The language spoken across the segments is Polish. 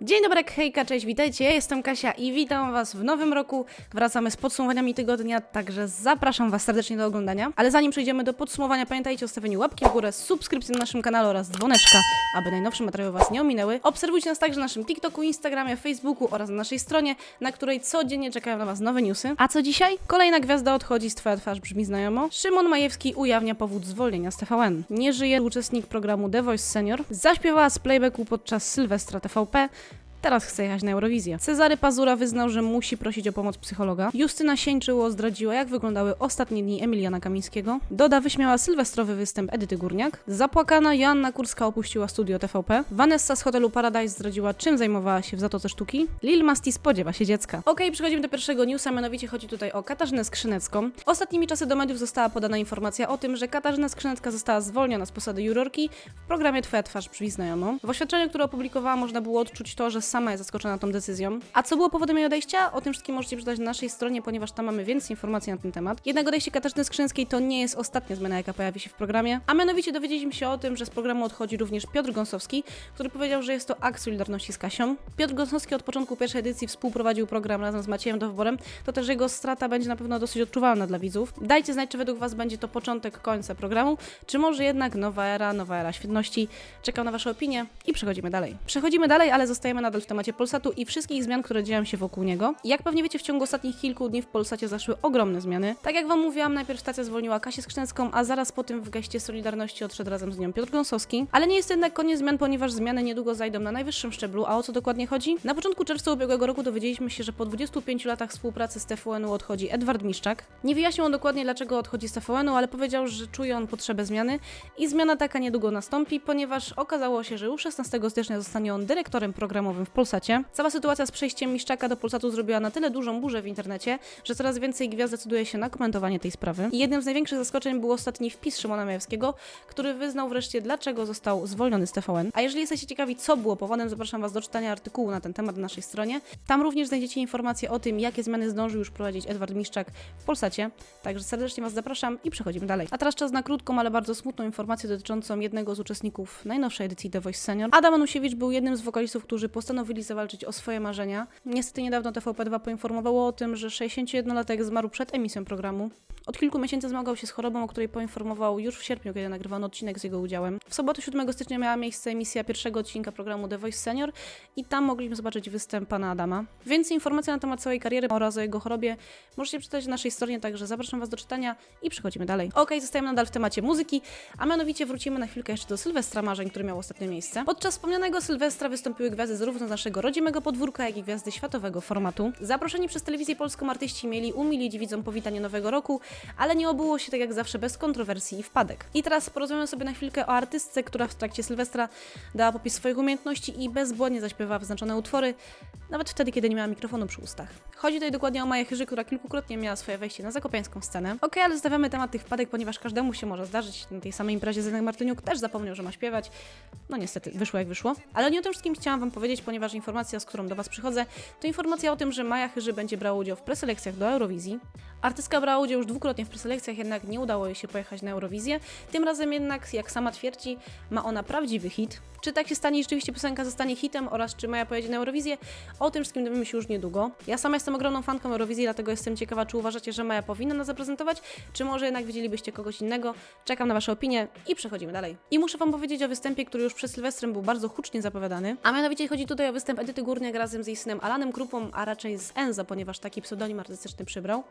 Dzień dobry, hejka, cześć, witajcie, ja jestem Kasia i witam was w nowym roku. Wracamy z podsumowaniami tygodnia, także zapraszam was serdecznie do oglądania. Ale zanim przejdziemy do podsumowania, pamiętajcie o stawieniu łapki w górę, subskrypcji na naszym kanale oraz dzwoneczka, aby najnowsze materiały was nie ominęły. Obserwujcie nas także na naszym TikToku, Instagramie, Facebooku oraz na naszej stronie, na której codziennie czekają na was nowe newsy. A co dzisiaj? Kolejna gwiazda odchodzi z Twoja twarz brzmi znajomo. Szymon Majewski ujawnia powód zwolnienia z TVN. Nie żyje uczestnik programu The Voice Senior. Zaśpiewała z playbacku podczas Sylwestra TVP. Teraz chce jechać na Eurowizję. Cezary Pazura wyznał, że musi prosić o pomoc psychologa. Justyna Sieńczyło zdradziła, jak wyglądały ostatnie dni Emiliana Kamińskiego. Doda wyśmiała sylwestrowy występ Edyty Górniak. Zapłakana Joanna Kurska opuściła studio TVP. Vanessa z hotelu Paradise zdradziła, czym zajmowała się w Zatoce Sztuki. Lil Masti spodziewa się dziecka. Okej, przechodzimy do pierwszego newsa, mianowicie chodzi tutaj o Katarzynę Skrzynecką. Ostatnimi czasy do mediów została podana informacja o tym, że Katarzyna Skrzynecka została zwolniona z posady jurorki w programie Twoja twarz brzmi znajomo. W oświadczeniu, które opublikowała, można było odczuć to, że sama jest zaskoczona tą decyzją. A co było powodem jej odejścia? O tym wszystkim możecie przeczytać na naszej stronie, ponieważ tam mamy więcej informacji na ten temat. Jednak odejście Katarzyny Skrzynskiej to nie jest ostatnia zmiana, jaka pojawi się w programie. A mianowicie dowiedzieliśmy się o tym, że z programu odchodzi również Piotr Gąsowski, który powiedział, że jest to akt solidarności z Kasią. Piotr Gąsowski od początku pierwszej edycji współprowadził program razem z Maciejem Dowborem, to też jego strata będzie na pewno dosyć odczuwalna dla widzów. Dajcie znać, czy według Was będzie to początek końca programu, czy może jednak nowa era, nowa era świetności. Czekam na Wasze opinie i przechodzimy dalej. Przechodzimy dalej, ale zostajemy nadal w temacie Polsatu i wszystkich zmian, które dzieją się wokół niego. Jak pewnie wiecie, w ciągu ostatnich kilku dni w Polsacie zaszły ogromne zmiany. Tak jak Wam mówiłam, najpierw stacja zwolniła Kasię Skrzynecką, a zaraz po tym w geście Solidarności odszedł razem z nią Piotr Gąsowski. Ale nie jest jednak koniec zmian, ponieważ zmiany niedługo zajdą na najwyższym szczeblu. A o co dokładnie chodzi? Na początku czerwca ubiegłego roku dowiedzieliśmy się, że po 25 latach współpracy z TVN-u odchodzi Edward Miszczak. Nie wyjaśnił on dokładnie, dlaczego odchodzi z TVN-u, ale powiedział, że czuje on potrzebę zmiany i zmiana taka niedługo nastąpi, ponieważ okazało się, że już 16 stycznia zostanie on dyrektorem programowym w Polsacie. Cała sytuacja z przejściem Miszczaka do Polsatu zrobiła na tyle dużą burzę w internecie, że coraz więcej gwiazd decyduje się na komentowanie tej sprawy. I jednym z największych zaskoczeń był ostatni wpis Szymona Majewskiego, który wyznał wreszcie, dlaczego został zwolniony z TVN. A jeżeli jesteście ciekawi, co było powodem, zapraszam Was do czytania artykułu na ten temat na naszej stronie. Tam również znajdziecie informacje o tym, jakie zmiany zdążył już prowadzić Edward Miszczak w Polsacie. Także serdecznie Was zapraszam i przechodzimy dalej. A teraz czas na krótką, ale bardzo smutną informację dotyczącą jednego z uczestników najnowszej edycji The Voice Senior. Adam Anusiewicz był jednym z wokalistów, którzy postanowili zawalczyć o swoje marzenia. Niestety niedawno TVP2 poinformowało o tym, że 61-latek zmarł przed emisją programu. Od kilku miesięcy zmagał się z chorobą, o której poinformował już w sierpniu, kiedy nagrywano odcinek z jego udziałem. W sobotę 7 stycznia miała miejsce emisja pierwszego odcinka programu The Voice Senior i tam mogliśmy zobaczyć występ pana Adama. Więcej informacji na temat całej kariery oraz o jego chorobie możecie przeczytać na naszej stronie, także zapraszam was do czytania i przechodzimy dalej. Ok, zostajemy nadal w temacie muzyki, a mianowicie wrócimy na chwilkę jeszcze do Sylwestra Marzeń, który miał ostatnie miejsce. Podczas wspomnianego Sylwestra wystąpiły gwiazdy zarówno naszego rodzimego podwórka, jak i gwiazdy światowego formatu. Zaproszeni przez telewizję polską artyści mieli umilić widzom powitanie nowego roku, ale nie obyło się tak jak zawsze bez kontrowersji i wpadek. I teraz porozmawiamy sobie na chwilkę o artystce, która w trakcie Sylwestra dała popis swoich umiejętności i bezbłędnie zaśpiewała wyznaczone utwory, nawet wtedy, kiedy nie miała mikrofonu przy ustach. Chodzi tutaj dokładnie o Maję Chyży, która kilkukrotnie miała swoje wejście na zakopiańską scenę. Okej, ale zostawiamy temat tych wpadek, ponieważ każdemu się może zdarzyć. Na tej samej imprezie Zenek Martyniuk też zapomniał, że ma śpiewać. No niestety, wyszło jak wyszło. Ale nie o tym wszystkim chciałam Wam powiedzieć, ponieważ informacja, z którą do Was przychodzę, to informacja o tym, że Maja Chyży będzie brała udział w preselekcjach do Eurowizji. Artystka brała udział już dwukrotnie w preselekcjach, jednak nie udało jej się pojechać na Eurowizję. Tym razem jednak, jak sama twierdzi, ma ona prawdziwy hit. Czy tak się stanie rzeczywiście piosenka zostanie hitem oraz czy Maja pojedzie na Eurowizję? O tym wszystkim dowiemy się już niedługo. Ja sama jestem ogromną fanką Eurowizji, dlatego jestem ciekawa, czy uważacie, że Maja powinna nas zaprezentować, czy może jednak widzielibyście kogoś innego. Czekam na Wasze opinie i przechodzimy dalej. I muszę Wam powiedzieć o występie, który już przed Sylwestrem był bardzo hucznie zapowiadany, a mianowicie chodzi tutaj występ Edyty Górniak razem z jej synem Alanem Krupą, a raczej z Enza, ponieważ taki pseudonim artystyczny przybrał.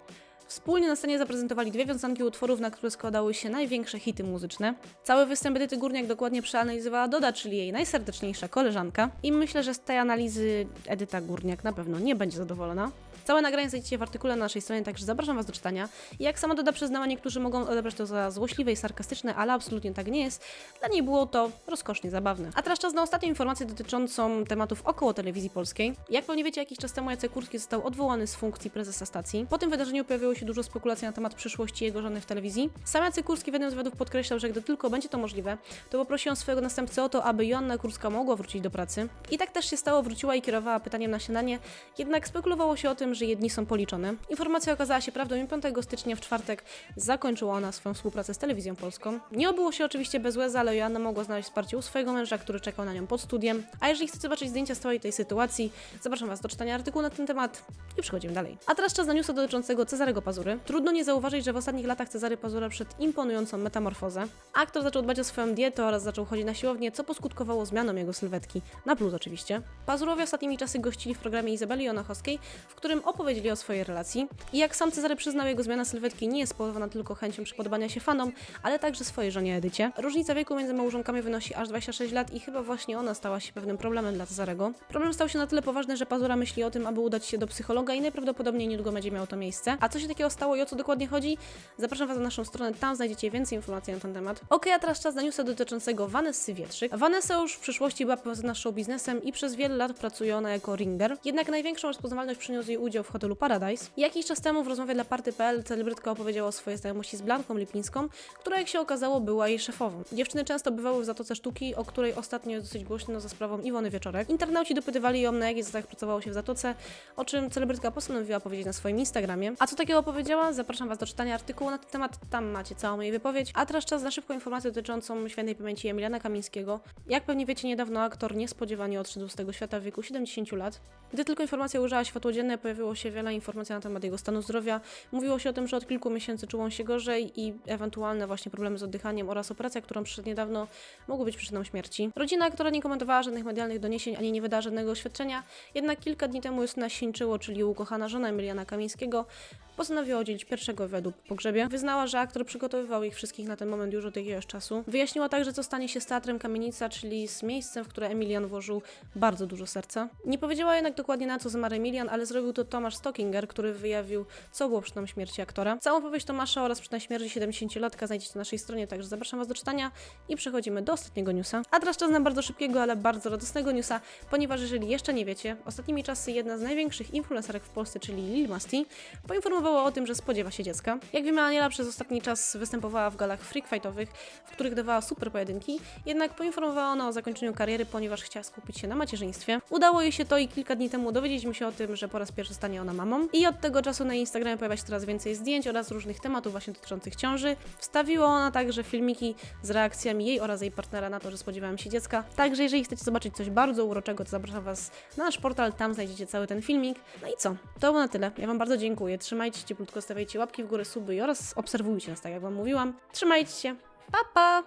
Wspólnie na scenie zaprezentowali dwie wiązanki utworów, na które składały się największe hity muzyczne. Cały występ Edyty Górniak dokładnie przeanalizowała Doda, czyli jej najserdeczniejsza koleżanka. I myślę, że z tej analizy Edyta Górniak na pewno nie będzie zadowolona. Całe nagranie znajdziecie w artykule na naszej stronie, także zapraszam Was do czytania. I jak sama Doda przyznała, niektórzy mogą odebrać to za złośliwe i sarkastyczne, ale absolutnie tak nie jest. Dla niej było to rozkosznie zabawne. A teraz czas na ostatnią informację dotyczącą tematów około telewizji polskiej. Jak pewnie wiecie, jakiś czas temu Jacek Kurski został odwołany z funkcji prezesa stacji. Po tym wydarzeniu pojawiło się dużo spekulacji na temat przyszłości jego żony w telewizji. Sam Jacek Kurski w jednym z wywiadów podkreślał, że gdy tylko będzie to możliwe, to poprosi on swojego następcę o to, aby Joanna Kurska mogła wrócić do pracy. I tak też się stało, wróciła i kierowała pytaniem na śniadanie, jednak spekulowało się o tym, że jej dni są policzone. Informacja okazała się prawdą i 5 stycznia w czwartek zakończyła ona swoją współpracę z telewizją polską. Nie obyło się oczywiście bez łez, ale Joanna mogła znaleźć wsparcie u swojego męża, który czekał na nią pod studiem. A jeżeli chcecie zobaczyć zdjęcia z całej tej sytuacji, zapraszam Was do czytania artykułu na ten temat i przechodzimy dalej. A teraz czas na newsa dotyczącego Cezarego Pazury. Trudno nie zauważyć, że w ostatnich latach Cezary Pazura przed imponującą metamorfozę. Aktor zaczął dbać o swoją dietę oraz zaczął chodzić na siłownię, co poskutkowało zmianą jego sylwetki. Na plus oczywiście. Pazurowie ostatnimi czasy gościli w programie Izabeli Jonachowskiej, w którym opowiedzieli o swojej relacji. I jak sam Cezary przyznał, jego zmiana sylwetki nie jest spowodowana tylko chęcią przypodobania się fanom, ale także swojej żonie Edycie. Różnica wieku między małżonkami wynosi aż 26 lat i chyba właśnie ona stała się pewnym problemem dla Cezarego. Problem stał się na tyle poważny, że Pazura myśli o tym, aby udać się do psychologa i najprawdopodobniej niedługo będzie miało to miejsce. A co się takiego stało i o co dokładnie chodzi? Zapraszam Was na naszą stronę, tam znajdziecie więcej informacji na ten temat. Okej, a teraz czas na newsa dotyczącego Vanessy Wietrzyk. Vanessa już w przyszłości była powiązana z biznesem i przez wiele lat pracuje ona jako ringer. Jednak największą rozpoznawalność przyniósł jej udział w hotelu Paradise. Jakiś czas temu w rozmowie dla Party.pl celebrytka opowiedziała o swojej znajomości z Blanką Lipińską, która jak się okazało była jej szefową. Dziewczyny często bywały w Zatoce Sztuki, o której ostatnio dosyć głośno za sprawą Iwony Wieczorek. Internauci dopytywali ją, na jakich zasadach pracowało się w Zatoce, o czym celebrytka postanowiła powiedzieć na swoim Instagramie. A co takiego powiedziała? Zapraszam Was do czytania artykułu na ten temat, tam macie całą jej wypowiedź. A teraz czas na szybką informację dotyczącą świętej pamięci Emiliana Kamińskiego. Jak pewnie wiecie, niedawno aktor niespodziewanie odszedł z tego świata w wieku 70 lat. Gdy tylko informacja ujrzała światło dzienne, pojawiło się wiele informacji na temat jego stanu zdrowia. Mówiło się o tym, że od kilku miesięcy czuł on się gorzej i ewentualne właśnie problemy z oddychaniem oraz operacja, którą przyszedł niedawno, mogły być przyczyną śmierci. Rodzina aktora nie komentowała żadnych medialnych doniesień ani nie wydała żadnego oświadczenia, jednak kilka dni temu Justyna Sieńczyło, czyli ukochana żona Emiliana Kamińskiego, postanowiła udzielić pierwszego wywiadu po pogrzebie. Wyznała, że aktor przygotowywał ich wszystkich na ten moment już od jakiegoś czasu. Wyjaśniła także, co stanie się z Teatrem Kamienica, czyli z miejscem, w które Emilian włożył bardzo dużo serca. Nie powiedziała jednak dokładnie na co zmarł Emilian, ale zrobił to Tomasz Stockinger, który wyjawił, co było przyczyną śmierci aktora. Całą powieść Tomasza oraz przyczyną śmierci 70-latka znajdziecie na naszej stronie, także zapraszam Was do czytania i przechodzimy do ostatniego newsa. A teraz czas na bardzo szybkiego, ale bardzo radosnego newsa, ponieważ jeżeli jeszcze nie wiecie, ostatnimi czasy jedna z największych influencerek w Polsce, czyli Lil Masti, poinformowała o tym, że spodziewa się dziecka. Jak wiemy, Aniela przez ostatni czas występowała w galach freak fightowych, w których dawała super pojedynki, jednak poinformowała ona o zakończeniu kariery, ponieważ chciała skupić się na macierzyństwie. Udało jej się to i kilka dni temu dowiedzieliśmy się o tym, że po raz pierwszy stanie ona mamą. I od tego czasu na Instagramie pojawia się coraz więcej zdjęć oraz różnych tematów właśnie dotyczących ciąży. Wstawiła ona także filmiki z reakcjami jej oraz jej partnera na to, że spodziewałem się dziecka. Także jeżeli chcecie zobaczyć coś bardzo uroczego, to zapraszam Was na nasz portal, tam znajdziecie cały ten filmik. No i co? To było na tyle. Ja Wam bardzo dziękuję. Trzymajcie się cieplutko, stawiajcie łapki w górę, suby oraz obserwujcie nas, tak jak Wam mówiłam. Trzymajcie się. Pa, pa!